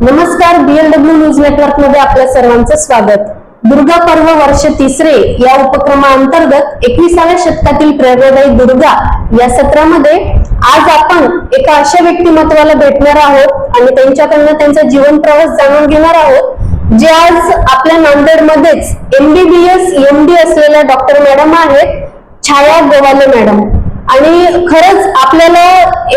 नमस्कार BLW news नेटवर्कमध्ये आपल्या सर्वांचं स्वागत. दुर्गा पर्व वर्ष तिसरे या उपक्रमाअंतर्गत एकविसाव्या शतकातील प्रेरणादायी दुर्गा या सत्रामध्ये आज आपण एका अशा व्यक्तिमत्वाला भेटणार आहोत आणि त्यांच्याकडनं त्यांचा जीवन प्रवास जाणून घेणार आहोत जे आज आपल्या नांदेडमध्येच एमबीबीएस एमडी असलेल्या डॉक्टर मॅडम आहेत छाया गोवाले मॅडम. आणि खरंच आपल्याला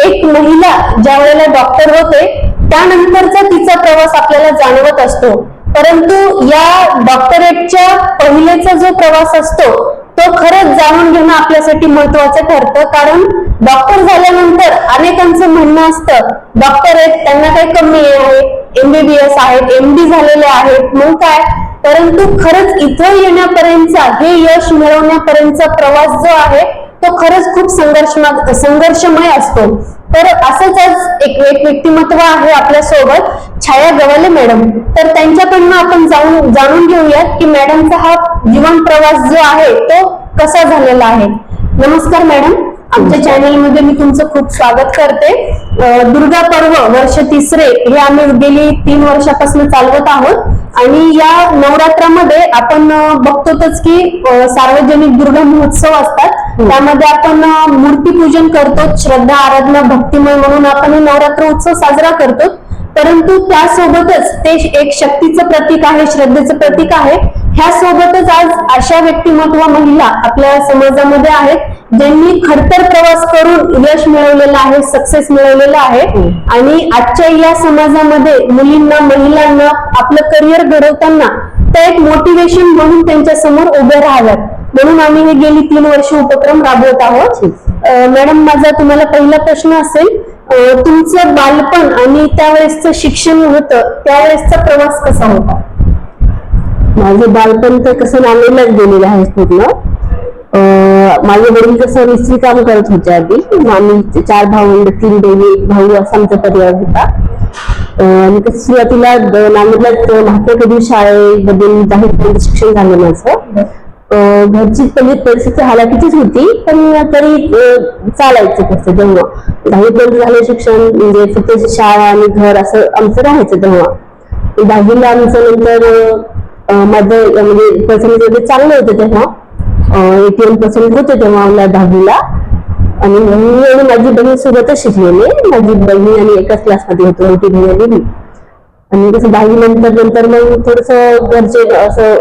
एक महिला ज्या वेळेला डॉक्टर होते त्यानंतरचा तिचा प्रवास आपल्याला जाणवत असतो. परंतु या डॉक्टरेटच्या पहिलेचा जो प्रवास असतो तो खरंच जाणून घेणं आपल्यासाठी महत्वाचं ठरतं. कारण डॉक्टर झाल्यानंतर अनेकांचं म्हणणं असतं डॉक्टर आहेत त्यांना काही कमी आहे एमबीबीएस आहेत एमडी झालेले आहेत मग काय? परंतु खरंच इथं येण्यापर्यंतचा हे यश मिळवण्यापर्यंतचा प्रवास जो आहे तो खरंच खूप संघर्ष संघर्षमय असतो. तर असंच आज एक एक व्यक्तिमत्व आहे आपल्यासोबत छाया गवाले मॅडम. तर त्यांच्याकडनं आपण जाऊन जाणून घेऊयात की मॅडमचा हा जीवन प्रवास जो आहे तो कसा झालेला आहे. नमस्कार मॅडम. आमच्या चॅनलमध्ये मी तुमचं खूप स्वागत करते. दुर्गा पर्व वर्ष तिसरे हे आम्ही गेली तीन वर्षापासून चालवत आहोत. आणि या नवरात्रामध्ये आपण बघतोच की सार्वजनिक दुर्गा महोत्सव असतात. त्यामध्ये आपण मूर्तीपूजन करतो श्रद्धा आराधना भक्तिमय म्हणून आपण नवरात्र उत्सव साजरा करतो. परंतु त्यासोबतच ते एक शक्तीचं प्रतीक आहे श्रद्धेचं प्रतीक आहे. ह्या सोबतच आज अशा व्यक्तिमत्व महिला आपल्या समाजामध्ये आहेत ज्यांनी खडतर प्रवास करून यश मिळवलेलं आहे सक्सेस मिळवलेलं आहे. आणि आजच्या या समाजामध्ये मुलींना महिलांना आपलं करिअर घडवताना त्या एक मोटिवेशन म्हणून त्यांच्यासमोर उभे राहाव्यात. म्हणून आम्ही हे गेली तीन वर्ष उपक्रम राबवत आहोत. मॅडम माझा तुम्हाला पहिला प्रश्न असेल तुमचं बालपण आणि त्यावेळेसचं शिक्षण होतं त्यावेळेसचा प्रवास कसा होता? माझं बालपण तर कसं नांदेडलाच गेलेलं आहे पूर्ण. माझे वडील कसं मिस्त्री काम करत होते आधी. आम्ही चार भाऊ तीन बहिणी भाऊ असा आमचा परिवार होता. आणि कसं सुरुवातीला नांदेडला महात्मा कधी शाळेमध्ये जाहीर शिक्षण झालं माझं. घरची पहिली परिस्थिती हालाकीचीच होती पण तरी चालायचं कसं तेव्हा दहावीपर्यंत झालं शिक्षण म्हणजे फक्त शाळा आणि घर असं आमचं राहायचं तेव्हा. दहावीला आमचं नंतर माझं म्हणजे पर्सेंटेज वगैरे चांगलं होतं तेव्हा एटीएम पर्सेंट होते तेव्हा मला दहावीला. आणि मी आणि माझी बहीण सोबतच शिकलेली. माझी बहीण आणि एकाच क्लासमध्ये होतो मोठी बहीण आणि मी. आणि कसं दहावी नंतर नंतर मग थोडस घरचे असं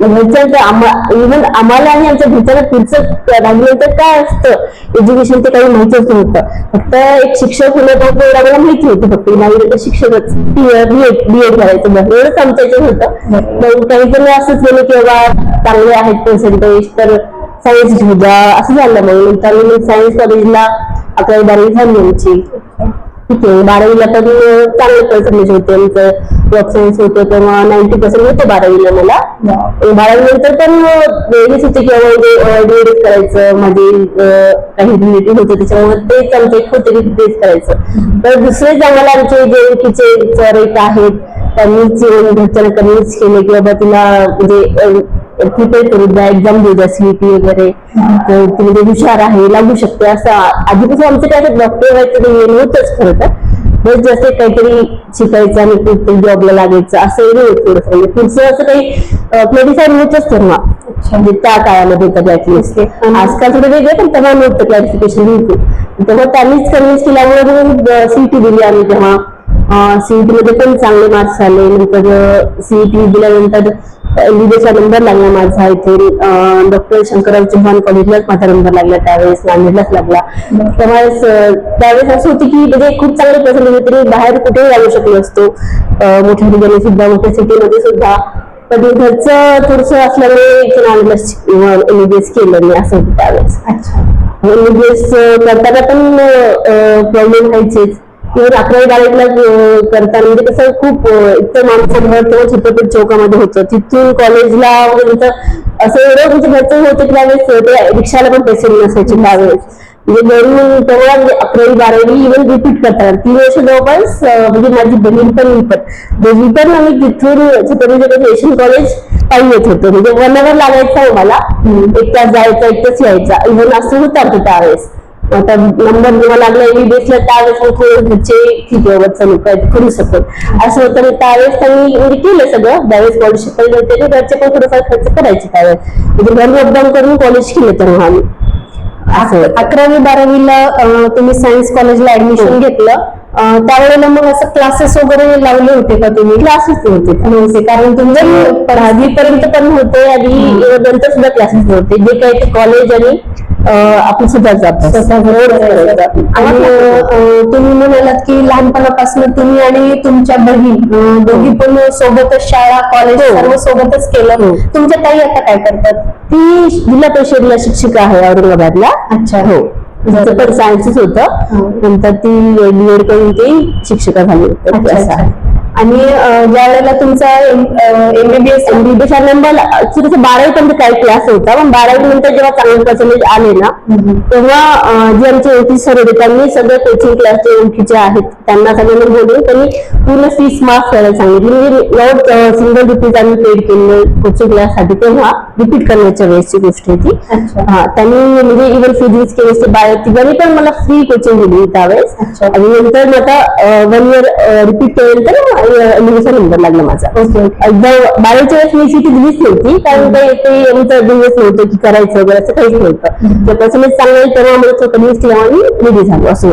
म्हणजे घरच्यांचं इव्हन आम्हाला आणि आमच्या घरच्यांना पुढचं दहावी नंतर काय असतं? एज्युकेशन ते काही माहितीच नव्हतं. फक्त एक शिक्षक होण्यापर्यंत एवढं आम्हाला माहिती होतं फक्त. दहावी नंतर शिक्षकच. बीएड बीएड करायचं एवढंच आमच्या इथे होतं. मग काहीतरी असंच गेलं की बाबा चांगले आहेत पर्सेंटेज तर सायन्स घेऊ द्या असं झालं. मग नंतर मी सायन्स कॉलेजला अकरावी बारावी झाली आमची. ठीक आहे बारावीला पण चांगले पर्सेंटेज होते आमचं. वर्क सायन्स होतं तेव्हा नाईन्टी पर्सेंट होते बारावीला मला. बारावी नंतर पण वेगळीच होते की डीएडएस करायचं माझे काही रिलेटिव्ह होते त्याच्यामुळे तेच आमचं एक होते की तेच करायचं. तर दुसरेच आम्हाला आमचे जे ओळखीचे सर एक आहेत त्यांनीच घरच्यांना कन्व्हिन्स केले की बाबा तुला म्हणजे प्रिपेअर करू द्या एक्झाम देऊ द्या सीईटी वगैरे. तर ती म्हणजे हुशार आहे लागू शकते असं आधीपासून आमचं काय डॉक्टर व्हायचं ते नव्हतंच खरं तर. बस जसे काहीतरी शिकायचं आणि कुठे जॉबला लागायचं असं नव्हतं थोडंसं. म्हणजे पुढचं असं काही क्लॅरिफाय नव्हतंच तेव्हा. म्हणजे त्या काळामध्ये तर ऍटलिस्ट आजकाल थोडं वेगळं पण तेव्हा नव्हतं क्लॅरिफिकेशन नव्हतं तेव्हा त्यांनीच कन्व्हिन्स केल्यामुळे सीईटी दिली आम्ही तेव्हा. सीईटी मध्ये पण चांगले मार्क्स आले. नंतर सीईटी दिल्यानंतर एमबीबीएसचा नंबर लागला माझा इथे डॉक्टर शंकरराव चव्हाण कॉलेजलाच माझा नंबर लागला त्यावेळेस नांदेडलाच लागला. त्यावेळेस त्यावेळेस असं होतं की म्हणजे खूप चांगले पर्सेंटेज तरी बाहेर कुठेही लागू शकलो असतो मोठ्या ठिकाणी सुद्धा मोठ्या सिटीमध्ये सुद्धा. पण घरचं थोडस असल्यामुळे इथे नांदेडला एमबीबीएस केलं मी असं होतं त्यावेळेस. अच्छा. एमबीबीएस करताना पण प्रॉब्लेम व्हायचेच इव्हन अकरावी बारावीला करताना म्हणजे कसं खूप इतकं माणसं घर तेव्हा चित्रपट चौकामध्ये होतं. तिथून कॉलेजला वगैरे असं एवढं म्हणजे घरचं होतं की त्यावेळेस रिक्षाला पण पैसे नसायचे त्यावेळेस. म्हणजे घरून तेव्हा म्हणजे अकरावी बारावी इव्हन रिपीट करतात. तीन वर्ष जवळपास म्हणजे माझी बहीण पण मी पण दोघी पण आम्ही तिथून छत्रपती एशियन कॉलेज पायी येत होतो. म्हणजे वन अवर लागायचा मला एक तास जायचा एक तास यायचा. इव्हन असं होतं आमचं त्यावेळेस. आता नंबर जेव्हा लागला एमबीबीएस ला त्यावेळेस मग थोडं घरचे ठीक आहे चलू करू शकत असं होतं आणि त्यावेळेस त्यांनी म्हणजे केलं सगळं. त्यावेळेस स्कॉलरशिप पण होते आणि घरचे पण थोडंफार खर्च करायचे त्यावेळेस. म्हणजे घर अपडाऊन करून कॉलेज केलं तेव्हा आम्ही. असं. अकरावी बारावीला तुम्ही सायन्स कॉलेजला ऍडमिशन. घेतलं. त्यावेळेला मग असं क्लासेस वगैरे लावले होते का तुम्ही? क्लासेस नव्हते कारण तुमचं दहावी पर्यंत पण होते आणि नंतर सुद्धा क्लासेस नव्हते. जे काही ते कॉलेज आणि आपण स्वतःचा अभ्यास आणि अं, तुम्ही म्हणालात की लहानपणापासून तुम्ही आणि तुमच्या बहीण दोघी पण सोबतच शाळा कॉलेज हो. सर्व सोबतच केलं. हो. तुमच्या ताई आता काय करतात? ती जिल्हा परिषदला शिक्षिका आहे औरंगाबादला. अच्छा. हो. तिचं पण सायन्सच होतं. हो. नंतर ती डीएड करून ती शिक्षिका झाली. तर आणि ज्या वेळेला तुमचा एमबीबीएस एमबीबीएस नंबर ऍक्च्युली बारावी पर्यंत काही क्लास होता पण बारावी नंतर जेव्हा चांगले पर्सेंटेज आले ना तेव्हा जे आमचे ओळखी सर होते त्यांनी सगळे कोचिंग क्लास जे ओळखीचे आहेत त्यांना सगळ्यांना बोलून त्यांनी पूर्ण फीस माफ करायला सांगितली. म्हणजे नॉट सिंगल रुपीज आम्ही पेड केलं कोचिंग क्लाससाठी तेव्हा रिपीट करण्याच्या वेळेसची गोष्ट आहे ती अच्छा. हा त्यांनी म्हणजे इव्हन फिजिक्स केमिस्ट्री बायो तिघांनी पण मला फ्री कोचिंग दिली त्यावेळेस. आणि नंतर मग आता वन इयर रिपीट केल्यानंतर एमबीचा नंबर लागला माझा. ओके एकदा बारावीच्या वेळेस मी सीटी दिलीच नव्हती कारण काही ते आमचं दिवस नव्हतं की करायचं वगैरे असं काहीच नव्हतं. तर पर्सेंटेज चांगलं तेव्हा आम्हाला तो कधीच केला आणि रेडी झालो असं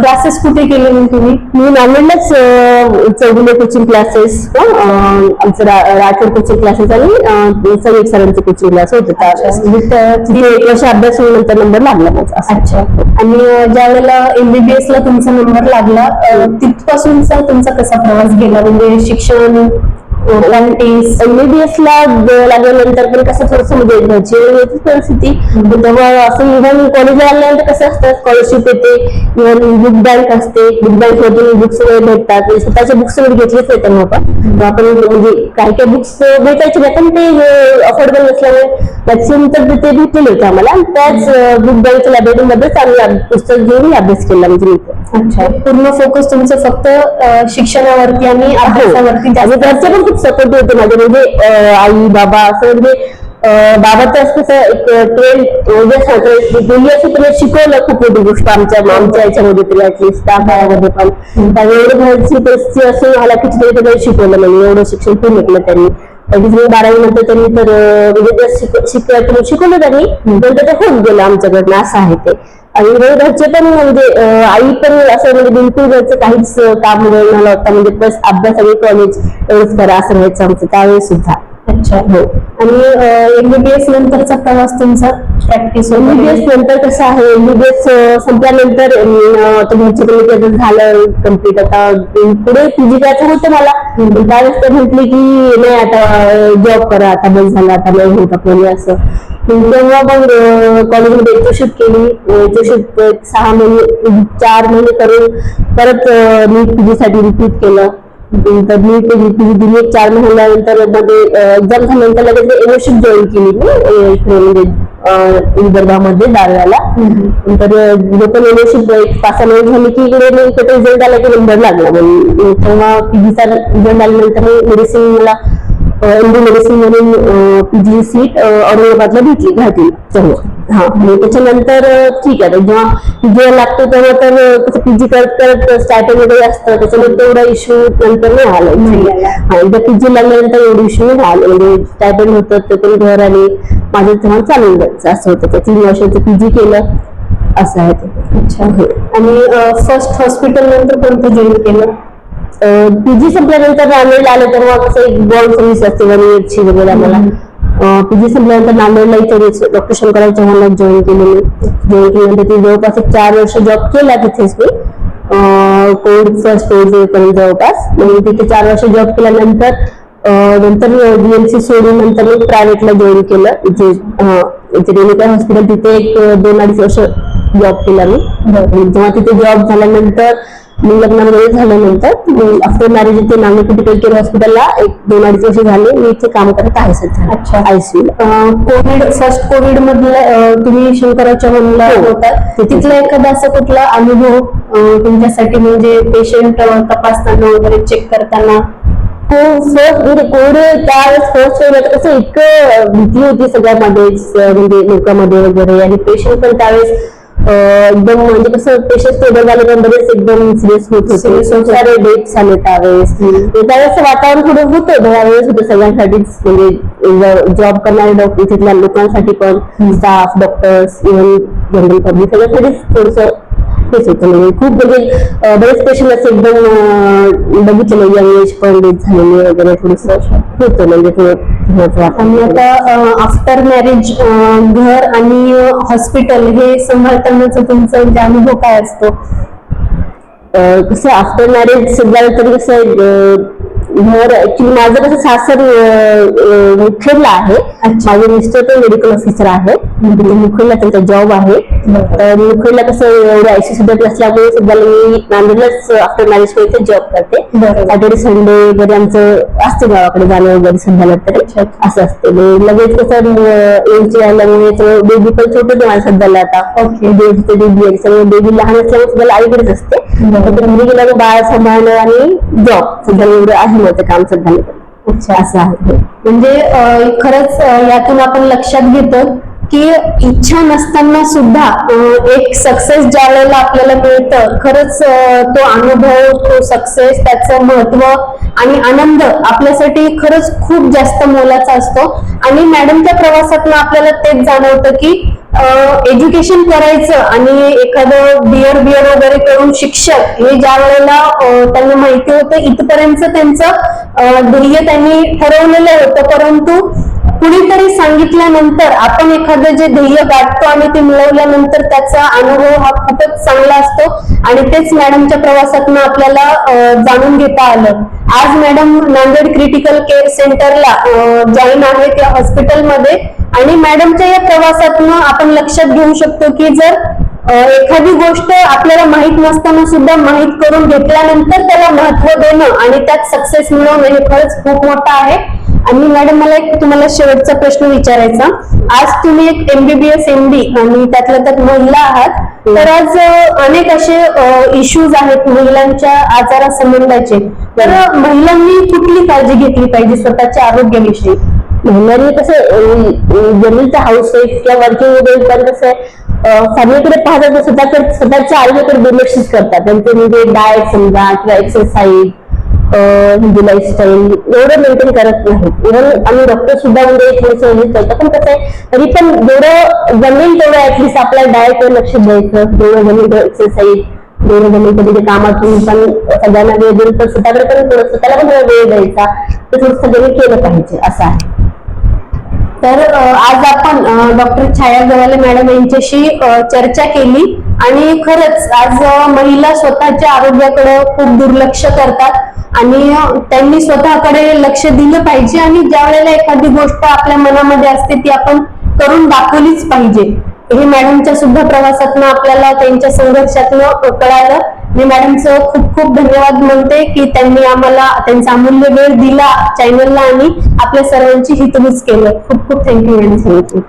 क्लासेस कुठे केले मग तुम्ही? मी नांदेडलाच चौगुले कोचिंग क्लासेस आमचं राठोड कोचिंग क्लासेस आणि संगीत सरांचे कोचिंग क्लास होते. त- एक वर्ष अभ्यास होऊन नंतर नंबर लागला माझा. अच्छा. आणि ज्या वेळेला एमबीबीएस ला तुमचा नंबर लागला तिथपासूनचा तुमचा कसा प्रवास गेला म्हणजे शिक्षण प्रॅक्टिस एमबीबीएस ला लागल्यानंतर पण कसं थोडस म्हणजे घरची परिस्थिती तेव्हा असं इव्हन कॉलेजला लागल्यानंतर कसं असतं स्कॉलरशिप येते इव्हन बुक बँक असते बुक बँक मधून बुक्स वगैरे भेटतात स्वतःचे बुक्स वगैरे घेतलेच नाही तेव्हा पण तेव्हा आपण म्हणजे काही काही बुक्स भेटायचे नाही पण ते अफोर्डेबल नसल्यामुळे मॅक्सिमम तर ते भेटलेले होते आम्हाला त्याच बुक बँकच्या लायब्ररी मध्येच आम्ही पुस्तक घेऊन अभ्यास केला म्हणजे. अच्छा पूर्ण फोकस तुमचं फक्त शिक्षणावरती आणि अभ्यासावरती घरचे पण खूप सपोर्ट होते माझे म्हणजे आई बाबा असं म्हणजे अं, बाबाचं असं कसं एक ट्वेल्थ म्हणजे गेली असं तरी शिकवलं खूप मोठी गोष्ट आमच्या आमच्या याच्यामध्ये तरी ऍटलिस्ट त्या काळामध्ये पण. त्यामुळे एवढं घरची परिस्थिती असून मला किती तरी शिकवलं म्हणजे एवढं शिक्षण पूर्ण केलं त्यांनी. मी बारावी नंतर त्यांनी तर अं, म्हणजे शिकवलं त्यांनी नंतर ते होऊन गेलं आमच्याकडनं असं आहे ते. आणि म्हणजे घरचे पण म्हणजे आई पण असं म्हणजे बिलकुल घरचं काहीच काम वगैरे न लावता म्हणजे बस अभ्यास आणि कॉलेज एवढंच करा असं राहायचं आमचं त्यावेळेस सुद्धा. अच्छा. हो. आणि एमबीबीएस नंतरचा प्रवास तुमचा प्रॅक्टिस एमबीबीएस नंतर कसं आहे? एमबीबीएस संपल्यानंतर पण त्याचं झालं कंप्लीट आता पुढे पीजी करायचं होतं मला. त्यावेळेस ते म्हटले की नाही आता जॉब करा आता बस झालं आता नाही होत आपल्याला असं. तेव्हा मग कॉलेजमध्ये इंटर्नशिप केली. इंटर्नशिप सहा महिने चार महिने करून परत मी पीजी साठी रिपीट केलं. तर मी ते दिली एक चार महिन्यानंतरमध्ये एक्झाम झाल्यानंतर लगेच एमओशिप जॉईन केली मी इकडे म्हणजे विदर्भामध्ये दारव्याला. नंतर लोकल एमओशिप एक पाच सहा महिने झाली की इकडे मी इकडे रिझल्ट आला की नंबर लागला. मग तेव्हा पीजीचा रिझल्ट आल्यानंतर मेडिसिन मला एमडी मेडिसिन म्हणून पीजी सीट औरंगाबादला भेटली घातली तेव्हा हा आणि त्याच्यानंतर ठीक आहे जेव्हा पीजी लागतो तेव्हा तर कसं पीजी करत करत स्टार्टिंग वगैरे असतं त्याच्यामुळे तेवढा इश्यू नंतर नाही आला. हा एकदा पीजी लागल्यानंतर एवढे इश्यू नाही आले म्हणजे स्टार्टिंग होतं ते पण घर आणि माझं तेव्हा चालून जायचं असं होतं. ते तीन वर्षाचं पीजी केलं असं आहे ते. अच्छा. आणि फर्स्ट हॉस्पिटल नंतर कोणतं जॉईन केलं? पीजी संपल्यानंतर नांदेडला आलं तेव्हा कसं एक बॉल सर्व्हिस असते वन इयरची वगैरे आम्हाला. पीजी संपल्यानंतर नांदेडला इथे डॉक्टर शंकरराव चव्हाणला जॉईन केले मी जॉईन केल्यानंतर ती जवळपास एक चार वर्ष जॉब केला तिथेच मी. कोविड फर्स्ट स्टेज पर्यंत जवळपास. म्हणजे तिथे चार वर्ष जॉब केल्यानंतर नंतर जीएमसी सोडून नंतर मी प्रायव्हेटला जॉईन केलं. इथे इथे रेणुका हॉस्पिटल तिथे एक दोन अडीच वर्ष जॉब केला मी. जेव्हा तिथे जॉब झाल्यानंतर मी लग्न वगैरे झाल्यानंतर आफ्टर मॅरेज इथे नांदेड क्रिटिकल केअर हॉस्पिटलला एक दोन अडीच वर्ष झाले. मी इथे काम करत आहे सध्या. अच्छा. आयसीयू कोविड फर्स्ट कोविड मधलं अं, तुम्ही शंकराच्या मनला हो. होतात तिथला एखादा असा कुठला अनुभव तुमच्यासाठी म्हणजे पेशंट तपासताना वगैरे चेक करताना? हो फर्स्ट म्हणजे कोविड त्यावेळेस फर्स्ट वेळ कसं इतकं भीती होती सगळ्यामध्ये म्हणजे लोकांमध्ये वगैरे. आणि पेशंट पण त्यावेळेस एकदम म्हणजे कसं पेशंट स्टेबल झाले पण बरेच एकदम सिरियस होत होते. सारे डेथ झाले त्यावेळेस. त्यावेळेस वातावरण थोडं होतं त्यावेळेस होतं. सगळ्यांसाठीच म्हणजे जॉब करणारे डॉक्टर तिथल्या लोकांसाठी पण staff doctors even general public सगळ्यांसाठीच थोडस हेच होतं. म्हणजे खूप म्हणजे बरेच पेशंट असे एकदम अं, बघितलेले यंग एज पण डेथ झालेले वगैरे थोडस. होतं म्हणजे थोडं आणि. आता आफ्टर मॅरेज घर आणि हॉस्पिटल हे सांभाळतानाचा तुमचा म्हणजे अनुभव काय असतो? कसं आफ्टर मॅरेज झालं तरी कसं घर ऍक्च्युली माझं कसं सासर मुखेडला आहे. माझे मिस्टर ते मेडिकल ऑफिसर आहे. मुखेडला त्यांचा जॉब आहे. तर मुखेडला कसं एवढं आयसी सुद्धा नसल्यामुळे सध्या मी नांदेडलाच आफ्टर मॅरेज इथे जॉब करते. सॅटर्डे संडे वगैरे आमचं असते गावाकडे जाणं वगैरे सध्याला तरी. असं असते. लगेच कसं एज आल्यामुळे बेबी पण छोटे माझ्या सध्याला आता. बेबी आहे. त्यामुळे बेबी लहान असल्यामुळे सध्याला आईकडेच असते. तर घरी गेल्यावर बाळ सांभाळणं आणि जॉब सध्या एवढं आहे काम सध्या अच्छा असं आहे. म्हणजे खरंच यातून आपण लक्षात घेतो की इच्छा नसताना सुद्धा एक सक्सेस ज्या वेळेला आपल्याला मिळतं खरंच तो अनुभव तो सक्सेस त्याचं महत्त्व आणि आनंद आपल्यासाठी खरंच खूप जास्त मोलाचा असतो. आणि मॅडमच्या प्रवासातून आपल्याला तेच जाणवतं की एज्युकेशन करायचं आणि एखादं बिअर बिअर वगैरे करून शिक्षक हे ज्या वेळेला त्यांना माहिती होतं इथपर्यंत त्यांचं ध्येय त्यांनी ठरवलेलं होतं. परंतु कुणीतरी सांगितल्यानंतर आपण एखादं जे ध्येय गाठतो आणि ते मिळवल्यानंतर त्याचा अनुभव हा खूपच चांगला असतो. आणि तेच मॅडमच्या प्रवासातनं आपल्याला जाणून घेता आलं. आज मॅडम नांदेड क्रिटिकल केअर सेंटरला जॉईन आहे त्या हॉस्पिटलमध्ये आणि मॅडमच्या या प्रवासातून आपण लक्षात घेऊ शकतो की जर एखादी गोष्ट आपल्याला माहीत नसताना सुद्धा माहीत करून घेतल्यानंतर त्याला महत्त्व देणं आणि त्यात सक्सेस मिळवणं हे खरंच खूप मोठं आहे. आणि मॅडम मला एक तुम्हाला शेवटचा प्रश्न विचारायचा. आज तुम्ही एक एमबीबीएस एमडी आणि त्यातल्या त्यात महिला आहात. तर आज अनेक असे इश्यूज आहेत महिलांच्या आजारासंबंधाचे. तर महिलांनी कुठली काळजी घेतली पाहिजे स्वतःच्या आरोग्याविषयी? महिलांनी कसं जमीनचा हाऊस वाईफ किंवा वर्किंग वगैरे पण कसं फॅमिलीकडे पाहतात स्वतःकडे स्वतःच्या आरोग्याकडे दुर्लक्षित करतात. त्यांचे म्हणजे डाएट समजा किंवा एक्सरसाइज म्हणजे लाईफस्टाईल एवढं मेंटेन करत नाहीत. इव्हन आम्ही डॉक्टर सुद्धा म्हणजे थोडंसं हे करतो पण कसं आहे तरी पण जेवढं जमेल तेवढं ऍटलीस्ट आपल्या डाएटवर लक्ष द्यायचं. जेवढं जमेल तेवढं एक्सरसाइज जेवढं जमेल कधी ते कामातून पण सगळ्यांना वेळ देऊन पण स्वतःकडे पण थोडं स्वतःला पण वेळ द्यायचा. ते थोडंसं सगळ्यांनी केलं पाहिजे असं आहे. तर आज आपण डॉक्टर छाया गवाले मॅडम यांच्याशी चर्चा केली. आणि खरंच आज महिला स्वतःच्या आरोग्याकडे खूप दुर्लक्ष करतात. आणि त्यांनी स्वतःकडे लक्ष दिलं पाहिजे. आणि ज्या वेळेला एखादी गोष्ट आपल्या मनामध्ये असते ती आपण करून दाखवलीच पाहिजे. हे मॅडमच्या सुद्धा प्रवासातनं आपल्याला त्यांच्या संघर्षातनं कळालं. मी मॅडमचं खूप खूप धन्यवाद म्हणते की त्यांनी आम्हाला त्यांचा अमूल्य वेळ दिला चॅनलला आणि आपल्या सर्वांची हितगुज केलं. खूप खूप थँक्यू मॅडम थँक्यू